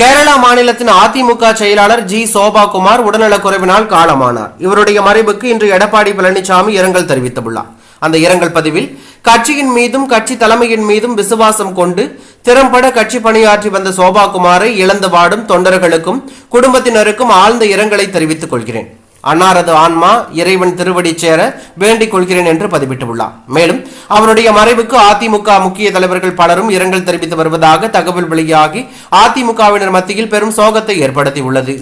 கேரளா மாநிலத்தின் அதிமுக செயலாளர் ஜி. சோபாகுமார் உடல்நலக்குறைவினால் காலமானார். இவருடைய மறைவுக்கு இன்று எடப்பாடி பழனிசாமி இரங்கல் தெரிவித்துள்ளார். அந்த இரங்கல் பதிவில் கட்சியின் மீதும் கட்சி தலைமையின் மீதும் விசுவாசம் கொண்டு திறம்பட கட்சி பணியாற்றி வந்த சோபாகுமாரை இழந்து வாடும் தொண்டர்களுக்கும் குடும்பத்தினருக்கும் ஆழ்ந்த இரங்கலை தெரிவித்துக் கொள்கிறேன். அன்னாரது ஆன்மா இறைவன் திருவடி சேர வேண்டிக் கொள்கிறேன் என்று பதிவிட்டுள்ளார். மேலும் அவருடைய மறைவுக்கு அதிமுக முக்கிய தலைவர்கள் பலரும் இரங்கல் தெரிவித்து வருவதாக தகவல் வெளியாகி அதிமுகவினர் மத்தியில் பெரும் சோகத்தை ஏற்படுத்தியுள்ளது.